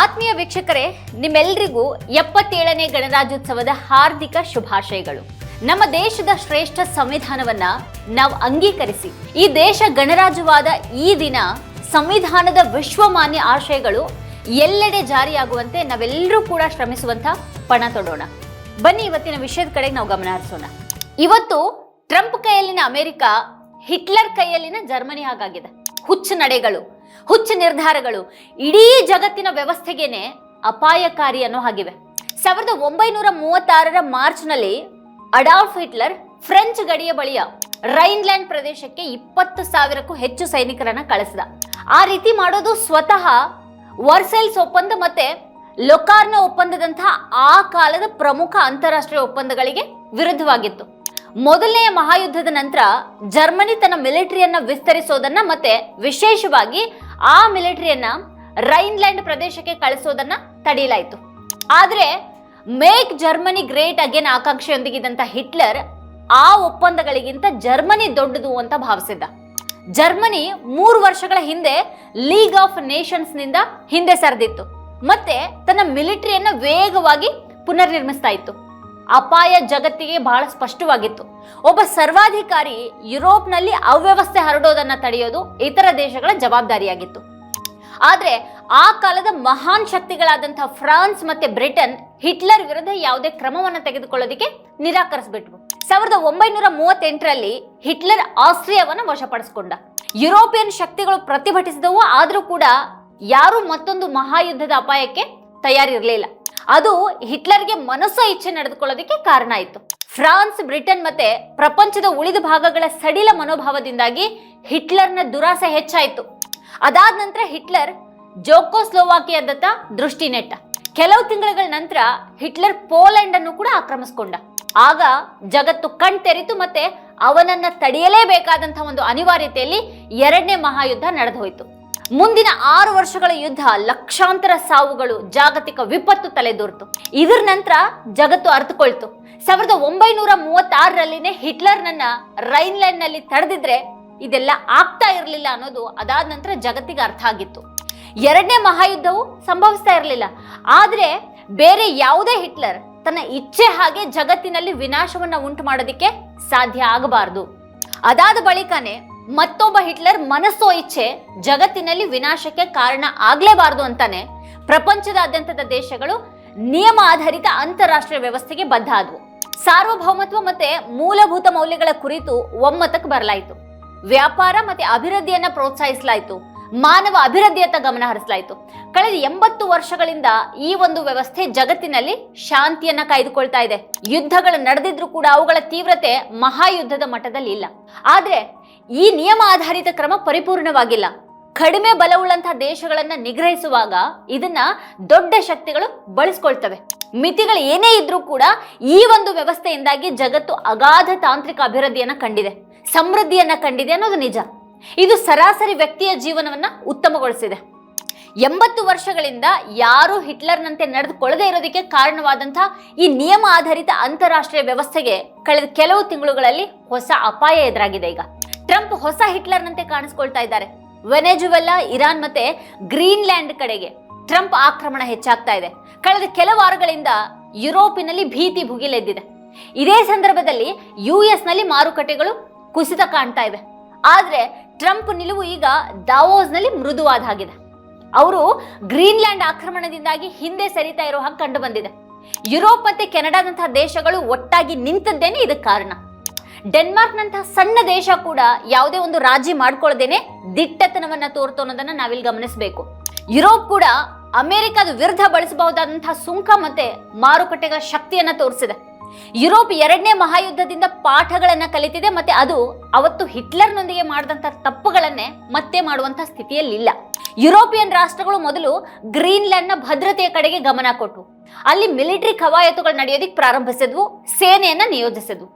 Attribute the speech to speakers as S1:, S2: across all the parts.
S1: ಆತ್ಮೀಯ ವೀಕ್ಷಕರೇ ನಿಮ್ಮೆಲ್ಲರಿಗೂ ಎಪ್ಪತ್ತೇಳನೇ ಗಣರಾಜ್ಯೋತ್ಸವದ ಹಾರ್ದಿಕ ಶುಭಾಶಯಗಳು. ನಮ್ಮ ದೇಶದ ಶ್ರೇಷ್ಠ ಸಂವಿಧಾನವನ್ನ ನಾವು ಅಂಗೀಕರಿಸಿ, ಈ ದೇಶ ಗಣರಾಜ್ಯವಾದ ಈ ದಿನ ಸಂವಿಧಾನದ ವಿಶ್ವಮಾನ್ಯ ಆಶಯಗಳು ಎಲ್ಲೆಡೆ ಜಾರಿಯಾಗುವಂತೆ ನಾವೆಲ್ಲರೂ ಕೂಡ ಶ್ರಮಿಸುವಂತ ಪಣ ತೊಡೋಣ. ಬನ್ನಿ ಇವತ್ತಿನ ವಿಷಯದ ಕಡೆಗೆ ನಾವು ಗಮನ ಹರಿಸೋಣ. ಇವತ್ತು ಟ್ರಂಪ್ ಕೈಯಲ್ಲಿನ ಅಮೆರಿಕ ಹಿಟ್ಲರ್ ಕೈಯಲ್ಲಿನ ಜರ್ಮನಿ ಹಾಗಾಗಿದೆ. ಹುಚ್ಚು ನಡೆಗಳು. ಹುಚ್ಚು ನಿರ್ಧಾರಗಳು ಇಡೀ ಜಗತ್ತಿನ ವ್ಯವಸ್ಥೆಗೇನೆ ಅಪಾಯಕಾರಿ ಅನ್ನೋ ಹಾಗಿವೆ. ಸಾವಿರದ ಒಂಬೈನೂರ ಮೂವತ್ತಾರರ ಮಾರ್ಚ್ನಲ್ಲಿ ಅಡಾಲ್ಫ್ ಹಿಟ್ಲರ್ ಫ್ರೆಂಚ್ ಗಡಿಯ ಬಳಿಯ ರೈನ್ಲ್ಯಾಂಡ್ ಪ್ರದೇಶಕ್ಕೆ ಇಪ್ಪತ್ತು ಸಾವಿರಕ್ಕೂ ಹೆಚ್ಚು ಸೈನಿಕರನ್ನ ಕಳಿಸಿದ. ಆ ರೀತಿ ಮಾಡೋದು ಸ್ವತಃ ವರ್ಸೆಲ್ಸ್ ಒಪ್ಪಂದ ಮತ್ತೆ ಲೊಕಾರ್ನ ಒಪ್ಪಂದದಂತಹ ಆ ಕಾಲದ ಪ್ರಮುಖ ಅಂತಾರಾಷ್ಟ್ರೀಯ ಒಪ್ಪಂದಗಳಿಗೆ ವಿರುದ್ಧವಾಗಿತ್ತು. ಮೊದಲನೆಯ ಮಹಾಯುದ್ಧದ ನಂತರ ಜರ್ಮನಿ ತನ್ನ ಮಿಲಿಟರಿಯನ್ನ ವಿಸ್ತರಿಸೋದನ್ನ ಮತ್ತೆ ವಿಶೇಷವಾಗಿ ಆ ಮಿಲಿಟರಿಯನ್ನ ರೈನ್ಲ್ಯಾಂಡ್ ಪ್ರದೇಶಕ್ಕೆ ಕಳಿಸೋದನ್ನ ತಡೆಯಲಾಯಿತು ಆದರೆ ಮೇಕ್ ಜರ್ಮನಿ ಗ್ರೇಟ್ ಅಗೇನ್ ಆಕಾಂಕ್ಷೆಯೊಂದಿಗಿದ್ದಂತ ಹಿಟ್ಲರ್ ಆ ಒಪ್ಪಂದಗಳಿಗಿಂತ ಜರ್ಮನಿ ದೊಡ್ಡದು ಅಂತ ಭಾವಿಸಿದ್ದ. ಜರ್ಮನಿ ಮೂರು ವರ್ಷಗಳ ಹಿಂದೆ ಲೀಗ್ ಆಫ್ ನೇಷನ್ಸ್ನಿಂದ ಹಿಂದೆ ಸರಿದಿತ್ತು. ಮತ್ತೆ ತನ್ನ ಮಿಲಿಟರಿಯನ್ನ ವೇಗವಾಗಿ ಪುನರ್ನಿರ್ಮಿಸ್ತಾ ಇತ್ತು. ಅಪಾಯ ಜಗತ್ತಿಗೆ ಬಹಳ ಸ್ಪಷ್ಟವಾಗಿತ್ತು. ಒಬ್ಬ ಸರ್ವಾಧಿಕಾರಿ ಯುರೋಪ್ನಲ್ಲಿ ಅವ್ಯವಸ್ಥೆ ಹರಡೋದನ್ನ ತಡೆಯೋದು ಇತರ ದೇಶಗಳ ಜವಾಬ್ದಾರಿಯಾಗಿತ್ತು. ಆದ್ರೆ ಆ ಕಾಲದ ಮಹಾನ್ ಶಕ್ತಿಗಳಾದಂತಹ ಫ್ರಾನ್ಸ್ ಮತ್ತೆ ಬ್ರಿಟನ್ ಹಿಟ್ಲರ್ ವಿರುದ್ಧ ಯಾವುದೇ ಕ್ರಮವನ್ನು ತೆಗೆದುಕೊಳ್ಳೋದಕ್ಕೆ ನಿರಾಕರಿಸ್ಬಿಟ್ರು ಸಾವಿರದ ಒಂಬೈನೂರ ಮೂವತ್ತೆಂಟರಲ್ಲಿ ಹಿಟ್ಲರ್ ಆಸ್ಟ್ರಿಯಾವನ್ನು ವಶಪಡಿಸಿಕೊಂಡ. ಯುರೋಪಿಯನ್ ಶಕ್ತಿಗಳು ಪ್ರತಿಭಟಿಸಿದವು ಆದರೂ ಕೂಡ ಯಾರೂ ಮತ್ತೊಂದು ಮಹಾಯುದ್ಧದ ಅಪಾಯಕ್ಕೆ ತಯಾರಿರಲಿಲ್ಲ. ಅದು ಹಿಟ್ಲರ್ಗೆ ಮನಸ್ಸೋ ಇಚ್ಛೆ ನಡೆದುಕೊಳ್ಳೋದಕ್ಕೆ ಕಾರಣ ಆಯಿತು. ಫ್ರಾನ್ಸ್, ಬ್ರಿಟನ್ ಮತ್ತೆ ಪ್ರಪಂಚದ ಉಳಿದ ಭಾಗಗಳ ಸಡಿಲ ಮನೋಭಾವದಿಂದಾಗಿ ಹಿಟ್ಲರ್ನ ದುರಾಸೆ ಹೆಚ್ಚಾಯಿತು. ಅದಾದ ನಂತರ ಹಿಟ್ಲರ್ ಜೋಕೋಸ್ಲೋವಾಕಿಯಾದತ್ತ ದೃಷ್ಟಿ ನೆಟ್ಟ. ಕೆಲವು ತಿಂಗಳ ನಂತರ ಹಿಟ್ಲರ್ ಪೋಲೆಂಡ್ ಅನ್ನು ಕೂಡ ಆಕ್ರಮಿಸಿಕೊಂಡ. ಆಗ ಜಗತ್ತು ಕಣ್ತೆರಿತು ಮತ್ತೆ ಅವನನ್ನ ತಡೆಯಲೇಬೇಕಾದಂತಹ ಒಂದು ಅನಿವಾರ್ಯತೆಯಲ್ಲಿ ಎರಡನೇ ಮಹಾಯುದ್ಧ ನಡೆದು ಹೋಯಿತು. ಮುಂದಿನ ಆರು ವರ್ಷಗಳ ಯುದ್ಧ ಲಕ್ಷಾಂತರ ಸಾವುಗಳು, ಜಾಗತಿಕ ವಿಪತ್ತು ತಲೆದೋರ್ತು. ಇದರ ನಂತರ ಜಗತ್ತು ಅರ್ಥಕೊಳ್ತು ಸಾವಿರದ ಒಂಬೈನೂರ ಮೂವತ್ತಾರರಲ್ಲಿನೇ ಹಿಟ್ಲರ್ನನ್ನ ರೈನ್ಲ್ಯಾಂಡ್ನಲ್ಲಿ ತಡೆದಿದ್ರೆ ಇದೆಲ್ಲ ಆಗ್ತಾ ಇರಲಿಲ್ಲ ಅನ್ನೋದು ಅದಾದ ನಂತರ ಜಗತ್ತಿಗೆ ಅರ್ಥ ಆಗಿತ್ತು. ಎರಡನೇ ಮಹಾಯುದ್ಧವು ಸಂಭವಿಸ್ತಾ ಇರಲಿಲ್ಲ. ಆದ್ರೆ ಬೇರೆ ಯಾವುದೇ ಹಿಟ್ಲರ್ ತನ್ನ ಇಚ್ಛೆ ಹಾಗೆ ಜಗತ್ತಿನಲ್ಲಿ ವಿನಾಶವನ್ನ ಉಂಟು ಮಾಡೋದಕ್ಕೆ ಸಾಧ್ಯ ಆಗಬಾರದು. ಅದಾದ ಬಳಿಕನೇ ಮತ್ತೊಬ್ಬ ಹಿಟ್ಲರ್ ಮನಸ್ಸೋ ಇಚ್ಛೆ ಜಗತ್ತಿನಲ್ಲಿ ವಿನಾಶಕ್ಕೆ ಕಾರಣ ಆಗ್ಲೇಬಾರದು ಅಂತಾನೆ ಪ್ರಪಂಚದಾದ್ಯಂತದ ದೇಶಗಳು ನಿಯಮ ಆಧಾರಿತ ಅಂತಾರಾಷ್ಟ್ರೀಯ ವ್ಯವಸ್ಥೆಗೆ ಬದ್ಧ ಆದವು. ಸಾರ್ವಭೌಮತ್ವ ಮತ್ತೆ ಮೂಲಭೂತ ಮೌಲ್ಯಗಳ ಕುರಿತು ಒಮ್ಮತಕ್ಕೆ ಬರಲಾಯಿತು. ವ್ಯಾಪಾರ ಮತ್ತೆ ಅಭಿವೃದ್ಧಿಯನ್ನ ಪ್ರೋತ್ಸಾಹಿಸಲಾಯಿತು. ಮಾನವ ಅಭಿವೃದ್ಧಿಯತ್ತ ಗಮನ ಹರಿಸಲಾಯಿತು. ಕಳೆದ ಎಂಬತ್ತು ವರ್ಷಗಳಿಂದ ಈ ಒಂದು ವ್ಯವಸ್ಥೆ ಜಗತ್ತಿನಲ್ಲಿ ಶಾಂತಿಯನ್ನ ಕಾಯ್ದುಕೊಳ್ತಾ ಇದೆ. ಯುದ್ಧಗಳು ನಡೆದಿದ್ರು ಕೂಡ ಅವುಗಳ ತೀವ್ರತೆ ಮಹಾಯುದ್ಧದ ಮಟ್ಟದಲ್ಲಿ ಇಲ್ಲ. ಆದ್ರೆ ಈ ನಿಯಮ ಆಧಾರಿತ ಕ್ರಮ ಪರಿಪೂರ್ಣವಾಗಿಲ್ಲ. ಕಡಿಮೆ ಬಲವುಳ್ಳಂತಹ ದೇಶಗಳನ್ನ ನಿಗ್ರಹಿಸುವಾಗ ಇದನ್ನ ದೊಡ್ಡ ಶಕ್ತಿಗಳು ಬಳಸ್ಕೊಳ್ತವೆ. ಮಿತಿಗಳು ಏನೇ ಇದ್ರೂ ಕೂಡ ಈ ಒಂದು ವ್ಯವಸ್ಥೆಯಿಂದಾಗಿ ಜಗತ್ತು ಅಗಾಧ ತಾಂತ್ರಿಕ ಅಭಿವೃದ್ಧಿಯನ್ನ ಕಂಡಿದೆ. ಸಮೃದ್ಧಿಯನ್ನ ಕಂಡಿದೆ ಅನ್ನೋದು ನಿಜ. ಇದು ಸರಾಸರಿ ವ್ಯಕ್ತಿಯ ಜೀವನವನ್ನ ಉತ್ತಮಗೊಳಿಸಿದೆ. ಎಂಬತ್ತು ವರ್ಷಗಳಿಂದ ಯಾರು ಹಿಟ್ಲರ್ನಂತೆ ನಡೆದುಕೊಳ್ಳದೇ ಇರೋದಕ್ಕೆ ಕಾರಣವಾದಂತಹ ಈ ನಿಯಮ ಆಧಾರಿತ ಅಂತಾರಾಷ್ಟ್ರೀಯ ವ್ಯವಸ್ಥೆಗೆ ಕಳೆದ ಕೆಲವು ತಿಂಗಳುಗಳಲ್ಲಿ ಹೊಸ ಅಪಾಯ ಎದುರಾಗಿದೆ ಈಗ. ಟ್ರಂಪ್ ಹೊಸ ಹಿಟ್ಲರ್ನಂತೆ ಕಾಣಿಸ್ಕೊಳ್ತಾ ಇದ್ದಾರೆ. ವೆನೆಜುವೆಲ್ಲಾ ಇರಾನ್ ಮತ್ತೆ ಗ್ರೀನ್ಲ್ಯಾಂಡ್ ಕಡೆಗೆ ಟ್ರಂಪ್ ಆಕ್ರಮಣ ಹೆಚ್ಚಾಗ್ತಾ ಇದೆ. ಕಳೆದ ಕೆಲ ವಾರಗಳಿಂದ ಯುರೋಪಿನಲ್ಲಿ ಭೀತಿ ಭುಗಿಲೆದ್ದಿದೆ. ಇದೇ ಸಂದರ್ಭದಲ್ಲಿ ಯು ನಲ್ಲಿ ಮಾರುಕಟ್ಟೆಗಳು ಕುಸಿತ ಕಾಣ್ತಾ ಇವೆ. ಆದ್ರೆ ಟ್ರಂಪ್ ನಿಲುವು ಈಗ ದಾವೋಸ್ನಲ್ಲಿ ಮೃದುವಾದ ಹಾಗಿದೆ ಅವರು ಗ್ರೀನ್ಲ್ಯಾಂಡ್ ಆಕ್ರಮಣದಿಂದಾಗಿ ಹಿಂದೆ ಸರಿತಾ ಇರೋ ಹಾಗೆ ಕಂಡು ಬಂದಿದೆ. ಯುರೋಪ್ ಮತ್ತೆ ಕೆನಡಾದಂತಹ ದೇಶಗಳು ಒಟ್ಟಾಗಿ ನಿಂತದ್ದೇನೆ ಇದಕ್ಕೆ ಕಾರಣ. ಡೆನ್ಮಾರ್ಕ್ನಂತಹ ಸಣ್ಣ ದೇಶ ಕೂಡ ಯಾವುದೇ ಒಂದು ರಾಜಿ ಮಾಡ್ಕೊಳ್ಳದೇನೆ ದಿಟ್ಟತನವನ್ನ ತೋರ್ತು ಅನ್ನೋದನ್ನ ನಾವಿಲ್ಲಿ ಗಮನಿಸಬೇಕು. ಯುರೋಪ್ ಕೂಡ ಅಮೆರಿಕದ ವಿರುದ್ಧ ಬಳಸಬಹುದಾದಂತಹ ಸುಂಕ ಮತ್ತೆ ಮಾರುಕಟ್ಟೆಗಳ ಶಕ್ತಿಯನ್ನ ತೋರಿಸಿದೆ. ಯುರೋಪ್ ಎರಡನೇ ಮಹಾಯುದ್ಧದಿಂದ ಪಾಠಗಳನ್ನು ಕಲಿತಿದೆ, ಮತ್ತೆ ಅದು ಅವತ್ತು ಹಿಟ್ಲರ್ನೊಂದಿಗೆ ಮಾಡಿದಂಥ ತಪ್ಪುಗಳನ್ನೇ ಮತ್ತೆ ಮಾಡುವಂಥ ಸ್ಥಿತಿಯಲ್ಲಿಲ್ಲ. ಯುರೋಪಿಯನ್ ರಾಷ್ಟ್ರಗಳು ಮೊದಲು ಗ್ರೀನ್ಲ್ಯಾಂಡ್ನ ಭದ್ರತೆಯ ಕಡೆಗೆ ಗಮನ ಕೊಟ್ಟು ಅಲ್ಲಿ ಮಿಲಿಟರಿ ಕವಾಯತುಗಳು ನಡೆಯೋದಕ್ಕೆ ಪ್ರಾರಂಭಿಸಿದ್ವು, ಸೇನೆಯನ್ನ ನಿಯೋಜಿಸಿದ್ವು.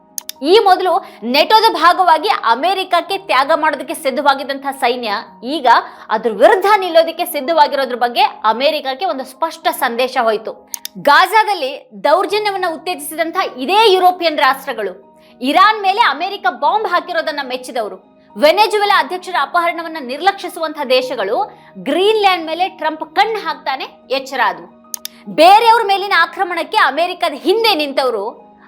S1: ಈ ಮೊದಲು ನೆಟೋದ ಭಾಗವಾಗಿ ಅಮೆರಿಕಕ್ಕೆ ತ್ಯಾಗ ಮಾಡೋದಕ್ಕೆ ಸಿದ್ಧವಾಗಿದ್ದಂತಹ ಸೈನ್ಯ ಈಗ ಅದ್ರ ವಿರುದ್ಧ ನಿಲ್ಲೋದಕ್ಕೆ ಸಿದ್ಧವಾಗಿರೋದ್ರ ಬಗ್ಗೆ ಅಮೆರಿಕಕ್ಕೆ ಒಂದು ಸ್ಪಷ್ಟ ಸಂದೇಶ ಹೋಯಿತು. ಗಾಜಾದಲ್ಲಿ ದೌರ್ಜನ್ಯವನ್ನು ಉತ್ತೇಜಿಸಿದಂತಹ ಇದೇ ಯುರೋಪಿಯನ್ ರಾಷ್ಟ್ರಗಳು. ಇರಾನ್ ಮೇಲೆ ಅಮೆರಿಕ ಬಾಂಬ್ ಹಾಕಿರೋದನ್ನ ಮೆಚ್ಚಿದವರು. ವೆನೆಜುವೆಲಾ ಅಧ್ಯಕ್ಷರ ಅಪಹರಣವನ್ನ ನಿರ್ಲಕ್ಷಿಸುವಂತಹ ದೇಶಗಳು ಗ್ರೀನ್ಲ್ಯಾಂಡ್ ಮೇಲೆ ಟ್ರಂಪ್ ಕಣ್ಣು ಹಾಕ್ತಾನೆ ಎಚ್ಚರ ಅದು ಬೇರೆಯವ್ರ ಮೇಲಿನ ಆಕ್ರಮಣಕ್ಕೆ ಅಮೆರಿಕದ ಹಿಂದೆ ನಿಂತವರು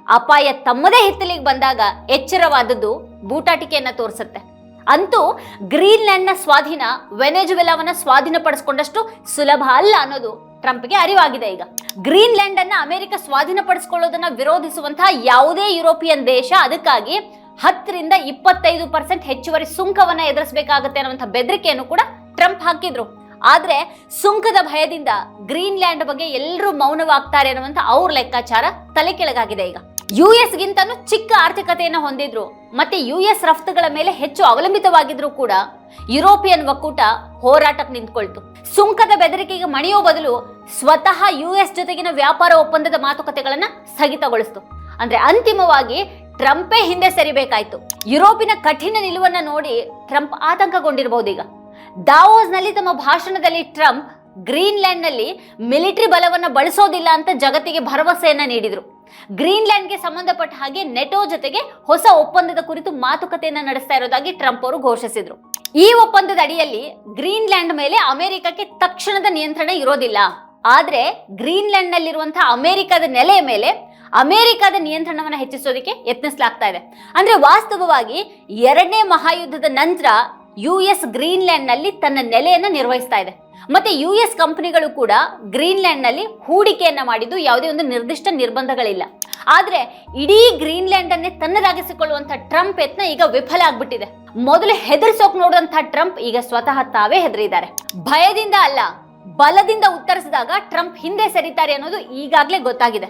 S1: ಅಪಾಯ ತಮ್ಮದೇ ಹಿತ್ತಲಿಗೆ ಬಂದಾಗ ಎಚ್ಚರವಾದದ್ದು ಬೂಟಾಟಿಕೆಯನ್ನ ತೋರಿಸುತ್ತೆ. ಅಂತೂ ಗ್ರೀನ್ಲ್ಯಾಂಡ್ನ ಸ್ವಾಧೀನ ವೆನೆಜುವೆಲಾವನ್ನ ಸ್ವಾಧೀನಪಡಿಸ್ಕೊಂಡಷ್ಟು ಸುಲಭ ಅಲ್ಲ ಅನ್ನೋದು ಟ್ರಂಪ್ಗೆ ಅರಿವಾಗಿದೆ ಈಗ. ಗ್ರೀನ್ಲ್ಯಾಂಡ್ ಅನ್ನ ಅಮೆರಿಕ ಸ್ವಾಧೀನಪಡಿಸಿಕೊಳ್ಳೋದನ್ನ ವಿರೋಧಿಸುವಂತಹ ಯಾವುದೇ ಯುರೋಪಿಯನ್ ದೇಶ ಅದಕ್ಕಾಗಿ ಹತ್ತರಿಂದ ಇಪ್ಪತ್ತೈದು ಪರ್ಸೆಂಟ್ ಹೆಚ್ಚುವರಿ ಸುಂಕವನ್ನ ಎದುರಿಸಬೇಕಾಗುತ್ತೆ ಅನ್ನುವಂಥ ಬೆದರಿಕೆಯನ್ನು ಕೂಡ ಟ್ರಂಪ್ ಹಾಕಿದ್ರು. ಆದ್ರೆ ಸುಂಕದ ಭಯದಿಂದ ಗ್ರೀನ್ಲ್ಯಾಂಡ್ ಬಗ್ಗೆ ಎಲ್ಲರೂ ಮೌನವಾಗ್ತಾರೆ ಅನ್ನುವಂಥ ಅವ್ರ ಲೆಕ್ಕಾಚಾರ ತಲೆ ಕೆಳಗಾಗಿದೆ ಈಗ. ಯು ಎಸ್ ಗಿಂತನೂ ಚಿಕ್ಕ ಆರ್ಥಿಕತೆಯನ್ನು ಹೊಂದಿದ್ರು. ಮತ್ತೆ ಯು ಎಸ್ ರಫ್ತುಗಳ ಮೇಲೆ ಹೆಚ್ಚು ಅವಲಂಬಿತವಾಗಿದ್ರು ಕೂಡ ಯುರೋಪಿಯನ್ ಒಕ್ಕೂಟ ಹೋರಾಟಕ್ಕೆ ನಿಂತ್ಕೊಳ್ತು. ಸುಂಕದ ಬೆದರಿಕೆಗೆ ಮಣಿಯೋ ಬದಲು ಸ್ವತಃ ಯು ಎಸ್ ಜೊತೆಗಿನ ವ್ಯಾಪಾರ ಒಪ್ಪಂದದ ಮಾತುಕತೆಗಳನ್ನ ಸ್ಥಗಿತಗೊಳಿಸ್ತು. ಅಂದ್ರೆ ಅಂತಿಮವಾಗಿ ಟ್ರಂಪೇ ಹಿಂದೆ ಸರಿಬೇಕಾಯ್ತು. ಯುರೋಪಿನ ಕಠಿಣ ನಿಲುವನ್ನ ನೋಡಿ ಟ್ರಂಪ್ ಆತಂಕಗೊಂಡಿರಬಹುದು ಈಗ ದಾವೋಸ್ನಲ್ಲಿ ತಮ್ಮ ಭಾಷಣದಲ್ಲಿ ಟ್ರಂಪ್, ಗ್ರೀನ್ಲ್ಯಾಂಡ್ನಲ್ಲಿ ಮಿಲಿಟರಿ ಬಲವನ್ನು ಬಳಸೋದಿಲ್ಲ ಅಂತ ಜಗತ್ತಿಗೆ ಭರವಸೆಯನ್ನ ನೀಡಿದ್ರು. ಗ್ರೀನ್ಲ್ಯಾಂಡ್ಗೆ ಸಂಬಂಧಪಟ್ಟ ಹಾಗೆ ನೆಟೋ ಜೊತೆಗೆ ಹೊಸ ಒಪ್ಪಂದದ ಕುರಿತು ಮಾತುಕತೆಯನ್ನು ನಡೆಸ್ತಾ ಇರೋದಾಗಿ ಟ್ರಂಪ್ ಅವರು ಘೋಷಿಸಿದ್ರು. ಈ ಒಪ್ಪಂದದ ಅಡಿಯಲ್ಲಿ ಗ್ರೀನ್ಲ್ಯಾಂಡ್ ಮೇಲೆ ಅಮೆರಿಕಕ್ಕೆ ತಕ್ಷಣದ ನಿಯಂತ್ರಣ ಇರೋದಿಲ್ಲ. ಆದ್ರೆ ಗ್ರೀನ್ಲ್ಯಾಂಡ್ ನಲ್ಲಿರುವಂತಹ ಅಮೆರಿಕದ ನೆಲೆಯ ಮೇಲೆ ಅಮೆರಿಕದ ನಿಯಂತ್ರಣವನ್ನು ಹೆಚ್ಚಿಸೋದಕ್ಕೆ ಯತ್ನಿಸಲಾಗ್ತಾ ಇದೆ. ಅಂದ್ರೆ ವಾಸ್ತವವಾಗಿ ಎರಡನೇ ಮಹಾಯುದ್ಧದ ನಂತರ ಯು ಎಸ್ ಗ್ರೀನ್ಲ್ಯಾಂಡ್ನಲ್ಲಿ ತನ್ನ ನೆಲೆಯನ್ನು ನಿರ್ವಹಿಸ್ತಾ ಇದೆ. ಮತ್ತೆ ಯು ಎಸ್ ಕಂಪನಿಗಳು ಕೂಡ ಗ್ರೀನ್ಲ್ಯಾಂಡ್ನಲ್ಲಿ ಹೂಡಿಕೆಯನ್ನ ಮಾಡಿದ್ದು ಯಾವುದೇ ಒಂದು ನಿರ್ದಿಷ್ಟ ನಿರ್ಬಂಧಗಳಿಲ್ಲ. ಆದ್ರೆ ಇಡೀ ಗ್ರೀನ್ಲ್ಯಾಂಡ್ ಅನ್ನೇ ಟ್ರಂಪ್ ಯತ್ನ ಈಗ ವಿಫಲ ಆಗ್ಬಿಟ್ಟಿದೆ. ಮೊದಲು ಹೆದರ್ಸೋಕ್ ನೋಡುವಂತ ಟ್ರಂಪ್ ಈಗ ಸ್ವತಃ ತಾವೇ ಹೆದರಿದ್ದಾರೆ. ಭಯದಿಂದ ಅಲ್ಲ, ಬಲದಿಂದ ಉತ್ತರಿಸಿದಾಗ ಟ್ರಂಪ್ ಹಿಂದೆ ಸರಿತಾರೆ ಅನ್ನೋದು ಈಗಾಗಲೇ ಗೊತ್ತಾಗಿದೆ.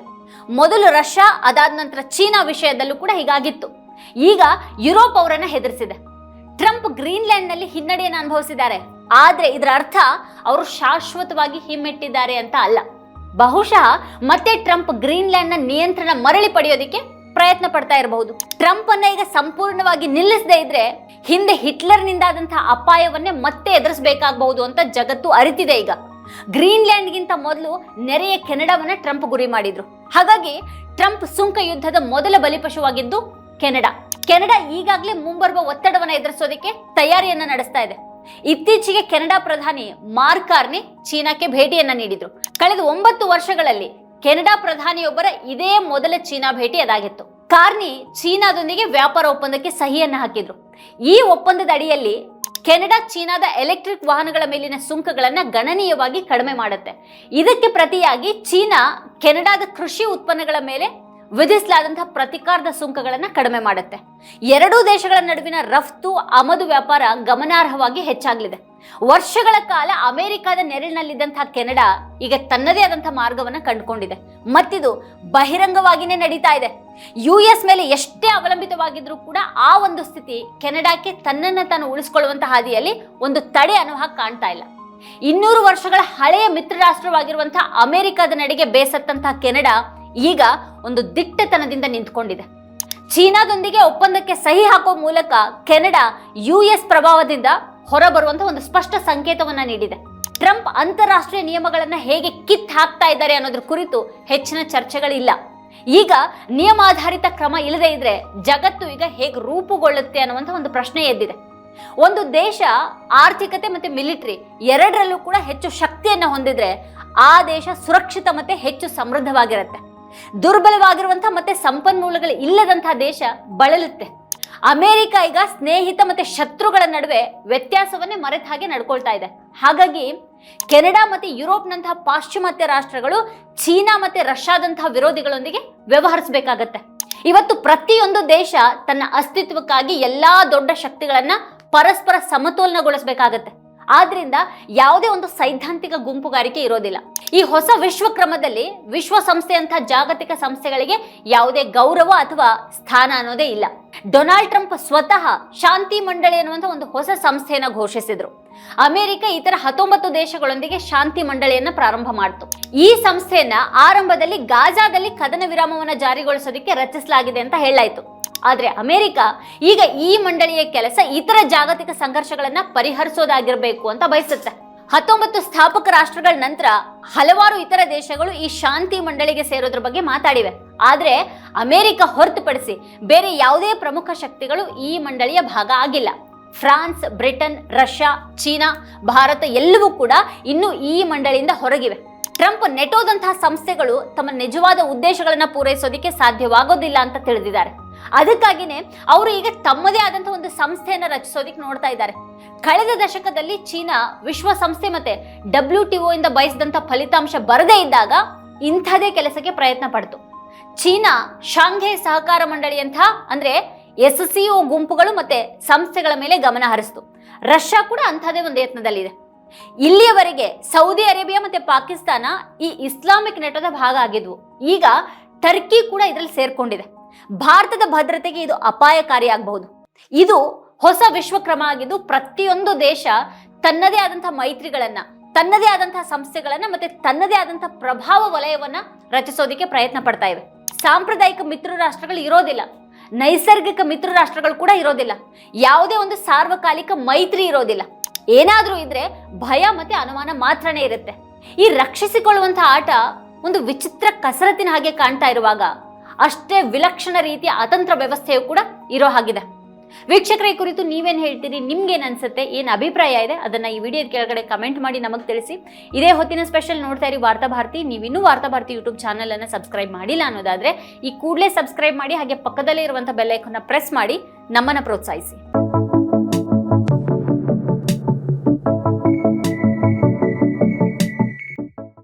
S1: ಮೊದಲು ರಷ್ಯಾ, ಅದಾದ ನಂತರ ಚೀನಾ ವಿಷಯದಲ್ಲೂ ಕೂಡ ಹೀಗಾಗಿತ್ತು. ಈಗ ಯುರೋಪ್ ಅವರನ್ನ ಹೆದರಿಸಿದೆ. ಟ್ರಂಪ್ ಗ್ರೀನ್ಲ್ಯಾಂಡ್ನಲ್ಲಿ ಹಿನ್ನಡೆಯನ್ನು ಅನುಭವಿಸಿದ್ದಾರೆ. ಆದ್ರೆ ಇದರ ಅರ್ಥ ಅವರು ಶಾಶ್ವತವಾಗಿ ಹಿಮ್ಮೆಟ್ಟಿದ್ದಾರೆ ಅಂತ ಅಲ್ಲ. ಬಹುಶಃ ಮತ್ತೆ ಟ್ರಂಪ್ ಗ್ರೀನ್ಲ್ಯಾಂಡ್ನ ನಿಯಂತ್ರಣ ಮರಳಿ ಪಡೆಯೋದಕ್ಕೆ ಪ್ರಯತ್ನ ಪಡ್ತಾ ಇರಬಹುದು. ಟ್ರಂಪ್ ಅನ್ನ ಈಗ ಸಂಪೂರ್ಣವಾಗಿ ನಿಲ್ಲಿಸದೇ ಇದ್ರೆ ಹಿಂದೆ ಹಿಟ್ಲರ್ನಿಂದಾದಂತಹ ಅಪಾಯವನ್ನೇ ಮತ್ತೆ ಎದುರಿಸಬೇಕಾಗಬಹುದು ಅಂತ ಜಗತ್ತು ಅರಿತಿದೆ ಈಗ. ಗ್ರೀನ್ಲ್ಯಾಂಡ್ಗಿಂತ ಮೊದಲು ನೆರೆಯ ಕೆನಡಾವನ್ನ ಟ್ರಂಪ್ ಗುರಿ ಮಾಡಿದ್ರು. ಹಾಗಾಗಿ ಟ್ರಂಪ್ ಸುಂಕ ಯುದ್ಧದ ಮೊದಲ ಬಲಿಪಶುವಾಗಿದ್ದು ಕೆನಡಾ. ಕೆನಡಾ ಈಗಾಗಲೇ ಮುಂಬರುವ ಒತ್ತಡವನ್ನು ಎದುರಿಸೋದಕ್ಕೆ ತಯಾರಿಯನ್ನ ನಡೆಸ್ತಾ ಇದೆ. ಇತ್ತೀಚೆಗೆ ಕೆನಡಾ ಪ್ರಧಾನಿ ಮಾರ್ಕ್ ಕಾರ್ನಿ ಚೀನಾಕ್ಕೆ ಭೇಟಿಯನ್ನ ನೀಡಿದ್ರು. ಕಳೆದ ಒಂಬತ್ತು ವರ್ಷಗಳಲ್ಲಿ ಕೆನಡಾ ಪ್ರಧಾನಿಯೊಬ್ಬರ ಇದೇ ಮೊದಲ ಚೀನಾ ಭೇಟಿ ಅದಾಗಿತ್ತು. ಕಾರ್ನಿ ಚೀನಾದೊಂದಿಗೆ ವ್ಯಾಪಾರ ಒಪ್ಪಂದಕ್ಕೆ ಸಹಿಯನ್ನ ಹಾಕಿದ್ರು. ಈ ಒಪ್ಪಂದದ ಅಡಿಯಲ್ಲಿ ಕೆನಡಾ ಚೀನಾದ ಎಲೆಕ್ಟ್ರಿಕ್ ವಾಹನಗಳ ಮೇಲಿನ ಸುಂಕಗಳನ್ನ ಗಣನೀಯವಾಗಿ ಕಡಿಮೆ ಮಾಡುತ್ತೆ. ಇದಕ್ಕೆ ಪ್ರತಿಯಾಗಿ ಚೀನಾ ಕೆನಡಾದ ಕೃಷಿ ಉತ್ಪನ್ನಗಳ ಮೇಲೆ ವಿಧಿಸಲಾದಂತಹ ಪ್ರತಿಕಾರದ ಸುಂಕಗಳನ್ನು ಕಡಿಮೆ ಮಾಡುತ್ತೆ. ಎರಡೂ ದೇಶಗಳ ನಡುವಿನ ರಫ್ತು ಆಮದು ವ್ಯಾಪಾರ ಗಮನಾರ್ಹವಾಗಿ ಹೆಚ್ಚಾಗಲಿದೆ. ವರ್ಷಗಳ ಕಾಲ ಅಮೆರಿಕದ ನೆರಳಿನಲ್ಲಿದ್ದಂತಹ ಕೆನಡಾ ಈಗ ತನ್ನದೇ ಆದಂತಹ ಮಾರ್ಗವನ್ನು ಕಂಡುಕೊಂಡಿದೆ. ಮತ್ತಿದು ಬಹಿರಂಗವಾಗಿನೇ ನಡೀತಾ ಇದೆ. ಯು ಎಸ್ ಮೇಲೆ ಎಷ್ಟೇ ಅವಲಂಬಿತವಾಗಿದ್ರೂ ಕೂಡ ಆ ಒಂದು ಸ್ಥಿತಿ ಕೆನಡಾಕ್ಕೆ ತನ್ನನ್ನು ತಾನು ಉಳಿಸ್ಕೊಳ್ಳುವಂತಹ ಹಾದಿಯಲ್ಲಿ ಒಂದು ತಡೆ ಅನ್ನೋ ಕಾಣ್ತಾ ಇಲ್ಲ. ಇನ್ನೂರು ವರ್ಷಗಳ ಹಳೆಯ ಮಿತ್ರ ರಾಷ್ಟ್ರವಾಗಿರುವಂತಹ ಅಮೆರಿಕದ ನಡೆಗೆ ಬೇಸತ್ತಂತಹ ಕೆನಡಾ ಈಗ ಒಂದು ದಿಟ್ಟತನದಿಂದ ನಿಂತ್ಕೊಂಡಿದೆ. ಚೀನಾದೊಂದಿಗೆ ಒಪ್ಪಂದಕ್ಕೆ ಸಹಿ ಹಾಕೋ ಮೂಲಕ ಕೆನಡಾ, ಯು ಎಸ್ ಪ್ರಭಾವದಿಂದ ಹೊರಬರುವಂತಹ ಒಂದು ಸ್ಪಷ್ಟ ಸಂಕೇತವನ್ನ ನೀಡಿದೆ. ಟ್ರಂಪ್ ಅಂತಾರಾಷ್ಟ್ರೀಯ ನಿಯಮಗಳನ್ನು ಹೇಗೆ ಕಿತ್ ಹಾಕ್ತಾ ಇದ್ದಾರೆ ಅನ್ನೋದ್ರ ಕುರಿತು ಹೆಚ್ಚಿನ ಚರ್ಚೆಗಳಿಲ್ಲ. ಈಗ ನಿಯಮಾಧಾರಿತ ಕ್ರಮ ಇಲ್ಲದೆ ಇದ್ರೆ ಜಗತ್ತು ಈಗ ಹೇಗೆ ರೂಪುಗೊಳ್ಳುತ್ತೆ ಅನ್ನುವಂಥ ಒಂದು ಪ್ರಶ್ನೆ ಎದ್ದಿದೆ. ಒಂದು ದೇಶ ಆರ್ಥಿಕತೆ ಮತ್ತೆ ಮಿಲಿಟರಿ ಎರಡರಲ್ಲೂ ಕೂಡ ಹೆಚ್ಚು ಶಕ್ತಿಯನ್ನು ಹೊಂದಿದ್ರೆ ಆ ದೇಶ ಸುರಕ್ಷಿತ ಮತ್ತೆ ಹೆಚ್ಚು ಸಮೃದ್ಧವಾಗಿರುತ್ತೆ. ದುರ್ಬಲವಾಗಿರುವಂತಹ ಮತ್ತೆ ಸಂಪನ್ಮೂಲಗಳು ಇಲ್ಲದಂತಹ ದೇಶ ಬಳಲುತ್ತೆ. ಅಮೆರಿಕ ಈಗ ಸ್ನೇಹಿತ ಮತ್ತೆ ಶತ್ರುಗಳ ನಡುವೆ ವ್ಯತ್ಯಾಸವನ್ನೇ ಮರೆತ ಹಾಗೆ ನಡ್ಕೊಳ್ತಾ ಇದೆ. ಹಾಗಾಗಿ ಕೆನಡಾ ಮತ್ತೆ ಯುರೋಪ್ನಂತಹ ಪಾಶ್ಚಿಮಾತ್ಯ ರಾಷ್ಟ್ರಗಳು ಚೀನಾ ಮತ್ತೆ ರಷ್ಯಾದಂತಹ ವಿರೋಧಿಗಳೊಂದಿಗೆ ವ್ಯವಹರಿಸಬೇಕಾಗತ್ತೆ. ಇವತ್ತು ಪ್ರತಿಯೊಂದು ದೇಶ ತನ್ನ ಅಸ್ತಿತ್ವಕ್ಕಾಗಿ ಎಲ್ಲಾ ದೊಡ್ಡ ಶಕ್ತಿಗಳನ್ನ ಪರಸ್ಪರ ಸಮತೋಲನಗೊಳಿಸಬೇಕಾಗತ್ತೆ. ಆದ್ರಿಂದ ಯಾವುದೇ ಒಂದು ಸೈದ್ಧಾಂತಿಕ ಗುಂಪುಗಾರಿಕೆ ಇರೋದಿಲ್ಲ. ಈ ಹೊಸ ವಿಶ್ವಕ್ರಮದಲ್ಲಿ ವಿಶ್ವಸಂಸ್ಥೆಯಂತಹ ಜಾಗತಿಕ ಸಂಸ್ಥೆಗಳಿಗೆ ಯಾವುದೇ ಗೌರವ ಅಥವಾ ಸ್ಥಾನ ಅನ್ನೋದೇ ಇಲ್ಲ. ಡೊನಾಲ್ಡ್ ಟ್ರಂಪ್ ಸ್ವತಃ ಶಾಂತಿ ಮಂಡಳಿ ಅನ್ನುವಂಥ ಒಂದು ಹೊಸ ಸಂಸ್ಥೆಯನ್ನು ಘೋಷಿಸಿದ್ರು. ಅಮೆರಿಕ ಇತರ ಹತ್ತೊಂಬತ್ತು ದೇಶಗಳೊಂದಿಗೆ ಶಾಂತಿ ಮಂಡಳಿಯನ್ನ ಪ್ರಾರಂಭ ಮಾಡಿತು. ಈ ಸಂಸ್ಥೆಯನ್ನ ಆರಂಭದಲ್ಲಿ ಗಾಜಾದಲ್ಲಿ ಕದನ ವಿರಾಮವನ್ನು ಜಾರಿಗೊಳಿಸೋದಕ್ಕೆ ರಚಿಸಲಾಗಿದೆ ಅಂತ ಹೇಳಲಾಯಿತು. ಆದ್ರೆ ಅಮೆರಿಕ ಈಗ ಈ ಮಂಡಳಿಯ ಕೆಲಸ ಇತರ ಜಾಗತಿಕ ಸಂಘರ್ಷಗಳನ್ನು ಪರಿಹರಿಸೋದಾಗಿರಬೇಕು ಅಂತ ಬಯಸುತ್ತೆ. ಹತ್ತೊಂಬತ್ತು ಸ್ಥಾಪಕ ರಾಷ್ಟ್ರಗಳ ನಂತರ ಹಲವಾರು ಇತರ ದೇಶಗಳು ಈ ಶಾಂತಿ ಮಂಡಳಿಗೆ ಸೇರೋದ್ರ ಬಗ್ಗೆ ಮಾತಾಡಿವೆ. ಆದರೆ ಅಮೆರಿಕ ಹೊರತುಪಡಿಸಿ ಬೇರೆ ಯಾವುದೇ ಪ್ರಮುಖ ಶಕ್ತಿಗಳು ಈ ಮಂಡಳಿಯ ಭಾಗ ಆಗಿಲ್ಲ. France, Britain, Russia, China, Bharat ಎಲ್ಲವೂ ಕೂಡ ಇನ್ನು ಈ ಮಂಡಳಿಯಿಂದ ಹೊರಗಿವೆ. ಟ್ರಂಪ್ ನೆಟೋದಂತಹ ಸಂಸ್ಥೆಗಳು ತಮ್ಮ ನಿಜವಾದ ಉದ್ದೇಶಗಳನ್ನು ಪೂರೈಸೋದಕ್ಕೆ ಸಾಧ್ಯವಾಗೋದಿಲ್ಲ ಅಂತ ತಿಳಿದಿದ್ದಾರೆ. ಅದಕ್ಕಾಗಿನೇ ಅವರು ಈಗ ತಮ್ಮದೇ ಆದಂಥ ಒಂದು ಸಂಸ್ಥೆಯನ್ನು ರಚಿಸೋದಿಕ್ ನೋಡ್ತಾ ಇದ್ದಾರೆ. ಕಳೆದ ದಶಕದಲ್ಲಿ ಚೀನಾ ವಿಶ್ವಸಂಸ್ಥೆ ಮತ್ತೆ ಡಬ್ಲ್ಯೂ ಟಿ ಇಂದ ಬಯಸಿದಂತ ಫಲಿತಾಂಶ ಬರದೇ ಇದ್ದಾಗ ಇಂಥದೇ ಕೆಲಸಕ್ಕೆ ಪ್ರಯತ್ನ ಪಡ್ತು. ಚೀನಾ ಶಾಂಘೈ ಸಹಕಾರ ಮಂಡಳಿಯಂಥ ಅಂದ್ರೆ ಎಸ್ ಸಿ ಒ ಗುಂಪುಗಳು ಮತ್ತೆ ಸಂಸ್ಥೆಗಳ ಮೇಲೆ ಗಮನ ಹರಿಸ್ತು. ರಷ್ಯಾ ಕೂಡ ಅಂಥದೇ ಒಂದು ಯತ್ನದಲ್ಲಿದೆ. ಇಲ್ಲಿಯವರೆಗೆ ಸೌದಿ ಅರೇಬಿಯಾ ಮತ್ತೆ ಪಾಕಿಸ್ತಾನ ಈ ಇಸ್ಲಾಮಿಕ್ ನೆಟದ ಭಾಗ ಆಗಿದ್ವು. ಈಗ ಟರ್ಕಿ ಕೂಡ ಇದರಲ್ಲಿ ಸೇರ್ಕೊಂಡಿದೆ. ಭಾರತದ ಭದ್ರತೆಗೆ ಇದು ಅಪಾಯಕಾರಿಯಾಗಬಹುದು. ಇದು ಹೊಸ ವಿಶ್ವಕ್ರಮ ಆಗಿದ್ದು ಪ್ರತಿಯೊಂದು ದೇಶ ತನ್ನದೇ ಆದಂತಹ ಮೈತ್ರಿಗಳನ್ನ, ತನ್ನದೇ ಆದಂತಹ ಸಂಸ್ಥೆಗಳನ್ನ ಮತ್ತೆ ತನ್ನದೇ ಆದಂತಹ ಪ್ರಭಾವ ವಲಯವನ್ನ ರಚಿಸೋದಕ್ಕೆ ಪ್ರಯತ್ನ ಪಡ್ತಾ ಇವೆ. ಸಾಂಪ್ರದಾಯಿಕ ಮಿತ್ರ ರಾಷ್ಟ್ರಗಳು ಇರೋದಿಲ್ಲ. ನೈಸರ್ಗಿಕ ಮಿತ್ರ ರಾಷ್ಟ್ರಗಳು ಕೂಡ ಇರೋದಿಲ್ಲ. ಯಾವುದೇ ಒಂದು ಸಾರ್ವಕಾಲಿಕ ಮೈತ್ರಿ ಇರೋದಿಲ್ಲ. ಏನಾದ್ರೂ ಇದ್ರೆ ಭಯ ಮತ್ತೆ ಅನುಮಾನ ಮಾತ್ರನೇ ಇರುತ್ತೆ. ಈ ರಕ್ಷಿಸಿಕೊಳ್ಳುವಂತಹ ಆಟ ಒಂದು ವಿಚಿತ್ರ ಕಸರತ್ತಿನ ಹಾಗೆ ಕಾಣ್ತಾ ಇರುವಾಗ ಅಷ್ಟೇ ವಿಲಕ್ಷಣ ರೀತಿಯ ಅತಂತ್ರ ವ್ಯವಸ್ಥೆಯು ಕೂಡ ಇರೋ ಹಾಗಿದೆ. ವೀಕ್ಷಕರ, ಈ ಕುರಿತು ನೀವೇನು ಹೇಳ್ತೀರಿ? ನಿಮ್ಗೇನು ಅನ್ಸುತ್ತೆ? ಏನು ಅಭಿಪ್ರಾಯ ಇದೆ? ಅದನ್ನ ಈ ವಿಡಿಯೋದ ಕೆಳಗಡೆ ಕಮೆಂಟ್ ಮಾಡಿ ನಮಗೆ ತಿಳಿಸಿ. ಇದೇ ಹೊತ್ತಿನ ಸ್ಪೆಷಲ್ ನೋಡ್ತಾ ಇರಿ ವಾರ್ತಾ ಭಾರತಿ. ನೀವಿನ್ನೂ ವಾರ್ತಾ ಭಾರತಿ ಯೂಟ್ಯೂಬ್ ಚಾನಲನ್ನು ಸಬ್ಸ್ಕ್ರೈಬ್ ಮಾಡಿಲ್ಲ ಅನ್ನೋದಾದ್ರೆ ಈ ಕೂಡಲೇ ಸಬ್ಸ್ಕ್ರೈಬ್ ಮಾಡಿ ಹಾಗೆ ಪಕ್ಕದಲ್ಲೇ ಇರುವಂಥ ಬೆಲ್ ಐಕನ್ನ ಪ್ರೆಸ್ ಮಾಡಿ ನಮ್ಮನ್ನ ಪ್ರೋತ್ಸಾಹಿಸಿ.